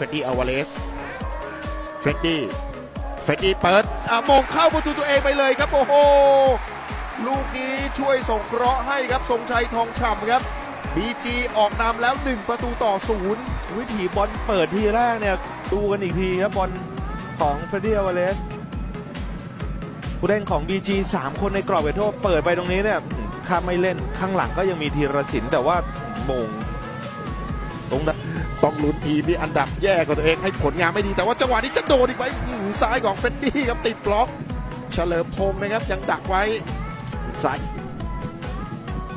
อะเฟรดดี้อาวาเลสเฟรดดี้เฟรดดี้เปิดอะมงเข้าประตูตัวเองไปเลยครับ โอ้โห ลูกนี้ช่วยส่งเคราะห์ให้ครับทรงชัยทองฉ่ำครับ BG ออกนำแล้ว 1 ประตูต่อศูนย์วิถีบอลเปิดทีแรกเนี่ย ดูกันอีกทีครับบอลของเฟรดดี้อวาเลสผู้เล่นของ BG 3 คนในกรอบเขตโทษเปิดไปตรงนี้เนี่ยข้ามไม่เล่นข้างหลังก็ยังมีธีรศิลป์แต่ว่าโมงตรงนั้น ต้องลุ้นทีมที่อันดับแย่กว่าตัวเองให้ผลงานไม่ดีแต่ว่าจังหวะนี้จะโดนอีกไหมซ้ายของเฟรดดี้ครับติดบล็อก เฉลิมพงศ์นะครับยังดักไว้ซ้าย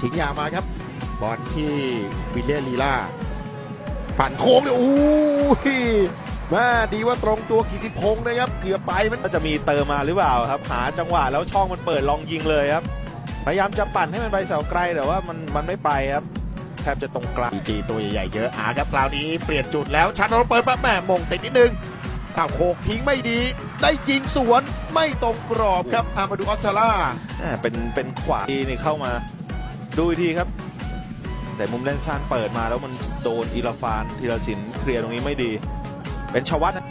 ทิ้งยามาครับ บอลที่วิลเลียลีล่าปั่นโค้งเลยอู้ยแม่ดีว่าตรงตัวกิติพงศ์นะครับ เกือบไปมันก็จะมีเติมมาหรือเปล่าครับ หาจังหวะแล้วช่องมันเปิดลองยิงเลยครับ พยายามจะปั่นให้มันไปเสาไกลแต่ว่ามันมันไม่ไปครับ แทบจะตรงกลางดีจีตัวใหญ่ๆเยอะอาครับคราวนี้เปลี่ยนจุดแล้วชันโรเปิดมาแม่มงติดนิดนึงอ้าวโขกทิ้งไม่ดี ได้จริงสวนไม่ตรงกรอบครับอามาดูออสชาร่าอ่าเป็นเป็นขวาทีนี่เข้ามาดูอีกทีครับ แต่มุมเล่นสั้นเปิดมาแล้วมันโดนอีลาฟานธีรศิลป์เคลียร์ตรงนี้ไม่ดี เป็นชวัตนะ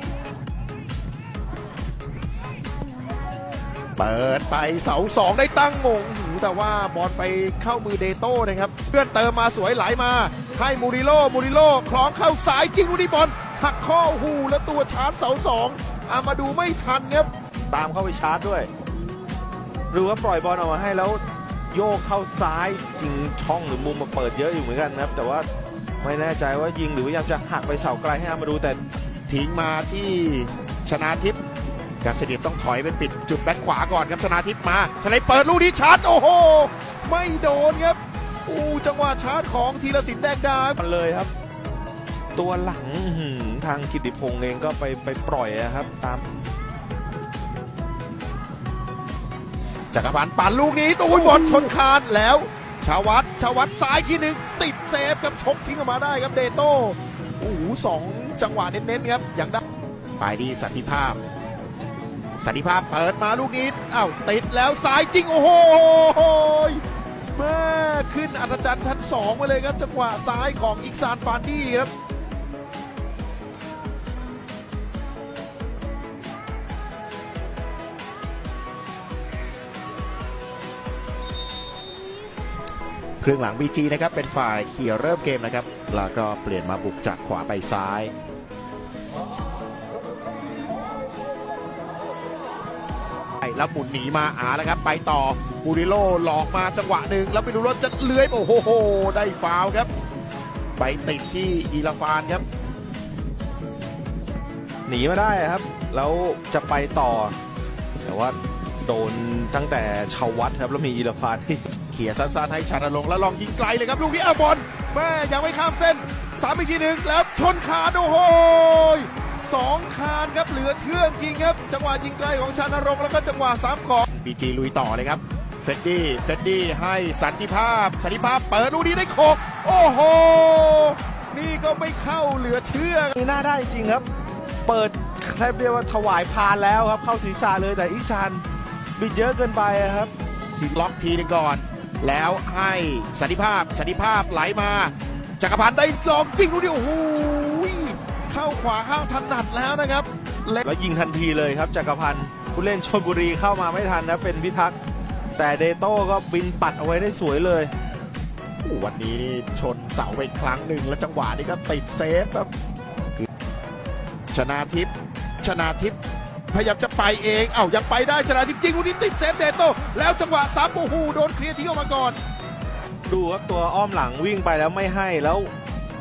เปิดไปเสาสองได้ตั้งมงหือ แต่ว่าบอลไปเข้ามือเดโต้นะครับ เพื่อนเติมมาสวยไหลมา ให้มูริโลมูริโลคล้องเข้าสายจริงลูกนี้บอลหักข้อหูแล้วตัวชาร์จเสาสองอามาดูไม่ทันครับตามเข้าไปชาร์จด้วย หรือว่าปล่อยบอลออกมาให้แล้วโยกเข้าซ้ายจริงช่องหรือมุมมาเปิดเยอะอยู่เหมือนกันนะครับ แต่ว่าไม่แน่ใจว่ายิงหรือพยายามจะหักไปเสาไกลให้อามาดูแต่ทิ้งมาที่ชนาทิพย์ กาเสดิตต้องถอยไปปิดจุดแบ็คขวาก่อนครับชนาทิพย์มาชนะเปิดลูกนี้ชาร์จโอ้โห ไม่โดนครับอู้จังหวะชาร์จของธีรศิลป์แดงดามันเลยครับ ตัวหลังอื้อหือทางกิติพงษ์เองก็ไปไปปล่อยอะครับ ตามจักรพันธ์ปั่นลูกนี้ตูนบอลชนคานแล้วชาวัตชาวัตซ้ายทีหนึ่งติดเซฟครับชกทิ้งออกมาได้ครับเดโต้โอ้โหสองจังหวะเน้นๆครับอย่างได้ไปดีสันติภาพ สันติภาพเปิดมาลูกนี้อ้าวติดแล้วซ้ายจริงโอ้โหแม่ขึ้นอัศจรรย์ชั้นสองมาเลยครับจังหวะซ้ายของอิกซานฟานดี้ครับครึ่งหลัง BG นะครับเป็นฝ่ายเขี่ยเริ่มเกมนะครับ แล้วก็เปลี่ยนมาบุกจากขวาไปซ้าย แล้วหมุนหนีมาอาแล้วครับ ไปต่อบูริโลหลอกมาจังหวะหนึ่งแล้วไปดูรถจะเลื้อยโอ้โห ได้ฟาวล์ครับ ไปติดที่อีลาฟานครับหนีมาได้ครับ แล้วจะไปต่อ แต่ว่าโดนตั้งแต่ชาววัดครับ แล้วมีอีลาฟานที่เขี่ยสั้นๆให้ชานาลงค์แล้วลองยิงไกลเลยครับ ลูกนี้อาบอลแม่ยังไม่ข้ามเส้นสามอีกทีหนึ่งแล้วชนคานโอ้โห สองคานครับเหลือเชื่อจริงครับ จังหวะยิงไกลของชานรงค์แล้วก็จังหวะสามของบีจีลุยต่อเลยครับเฟรดดี้เฟรดดี้ให้สันติภาพ สันติภาพเปิดลูกนี้ได้โขกโอ้โห นี่ก็ไม่เข้าเหลือเชื่อนี่น่าได้จริงครับ เปิดแทบเรียกว่าถวายพานแล้วครับ เข้าศีรษะเลยแต่อิซานบิดเยอะเกินไปอะครับล็อกทีหนึงก่อน แล้วให้สันติภาพสันติภาพไหลมาจักรพันธ์ได้ลองจริงดูดิโอ้โห เข้าขวาเข้าถนัดแล้วนะครับเล็กแล้วยิงทันทีเลยครับจักรพันธ์ผู้เล่นชลบุรีเข้ามาไม่ทันนะเป็นพิทักษ์แต่เดโต้ก็บินปัดเอาไว้ได้สวยเลย วันนี้นี่ชนเสาไปครั้งหนึ่งแล้วจังหวะนี้ก็ติดเซฟครับชนาทิพย์ชนาทิพย์พยายามจะไปเอง เอ้ายังไปได้ชนาทิพย์จริงวันนี้ติดเซฟเดโต้แล้วจังหวะสามโอ้โหโดนเคลียร์ทิ้งออกมาก่อน ดูครับตัวอ้อมหลังวิ่งไปแล้วไม่ให้แล้ว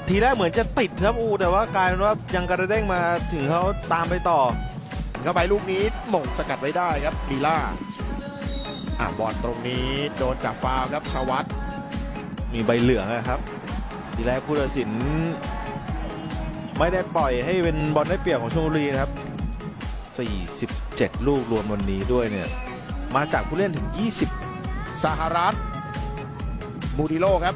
ทีแรกเหมือนจะติดครับอู แต่ว่ากลายเป็นว่ายังกระเด้งมาถึงเขาตามไปต่อ เข้าไปลูกนี้หม่งสกัดไว้ได้ครับลีล่าอะบอลตรงนี้โดนจับฟาวล์ครับชวัตมีใบเหลืองนะครับ ทีแรกผู้ตัดสิน ไม่ได้ปล่อยให้เป็นบอลได้เปรียบของชลบุรีนะครับ 47 ลูกรวมวันนี้ด้วยเนี่ย มาจากผู้เล่นถึง 20 สหรัฐมูริโลครับ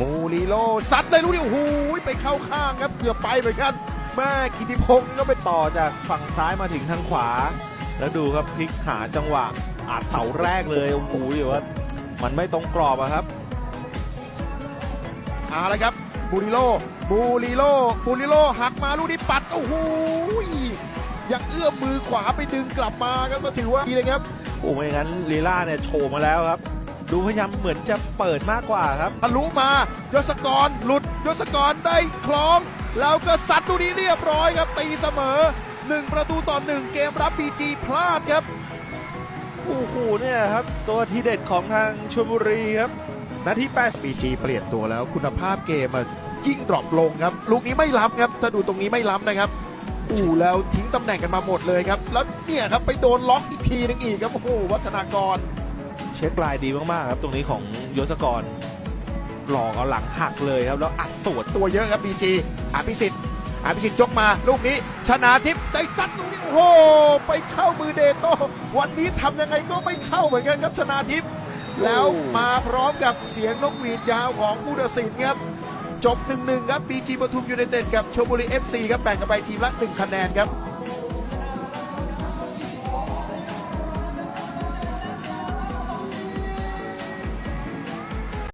มูริโลซัดเลยลูกนี้โอ้โหไปเข้าข้างครับเกือบไปเหมือนกันแม่กิติพงศ์นี่ก็ไปต่อจากฝั่งซ้ายมาถึงทางขวา แล้วดูครับพลิกหาจังหวะอาจเสาแรกเลยโอ้โหเดี๋ยวว่ามันไม่ตรงกรอบอะครับเอาละครับมูริโลบูริโลบูริโลหักมาลูกนี้ปัดโอ้โหยังเอื้อมมือขวาไปดึงกลับมาครับก็ถือว่าดีเลยครับโอ้ไม่งั้นลีล่าเนี่ยโฉบมาแล้วครับ ดูพยายามเหมือนจะเปิดมากกว่าครับ ทะลุมายศกรหลุดยศกรได้คล้อง แล้วก็ซัดลูกนี้เรียบร้อยครับ ตีเสมอ 1 ประตูต่อ 1 เกมรับบีจีพลาดครับ โอ้โหเนี่ยครับ ตัวทีเด็ดของทางชลบุรีครับ นาทีแปด บีจีเปลี่ยนตัวแล้วคุณภาพเกมอะยิ่งดรอปลงครับ ลูกนี้ไม่ล้ำครับ ถ้าดูตรงนี้ไม่ล้ำนะครับอู้แล้วทิ้งตำแหน่งกันมาหมดเลยครับ แล้วเนี่ยครับไปโดนล็อกอีกทีนึงอีกครับโอ้โหวัฒนากร เช็คลายดีมากๆครับ ตรงนี้ของยศกรหลอกเอาหลังหักเลยครับ แล้วอัดสวนตัวเยอะครับบีจีอภิสิทธิ์อภิสิทธิ์ยกมาลูกนี้ ชนาทิพย์ได้ซัดลูกนี้โอ้โหไปเข้ามือเดโต้วันนี้ทำยังไงก็ไม่เข้าเหมือนกันครับชนาทิพย์แล้วมาพร้อมกับเสียงนกหวีดยาวของผู้ตัดสินครับจบ1-1ครับบีจีปทุมยูไนเต็ดกับชลบุรี FC ครับแบ่งกันไปทีมละ1คะแนนครับ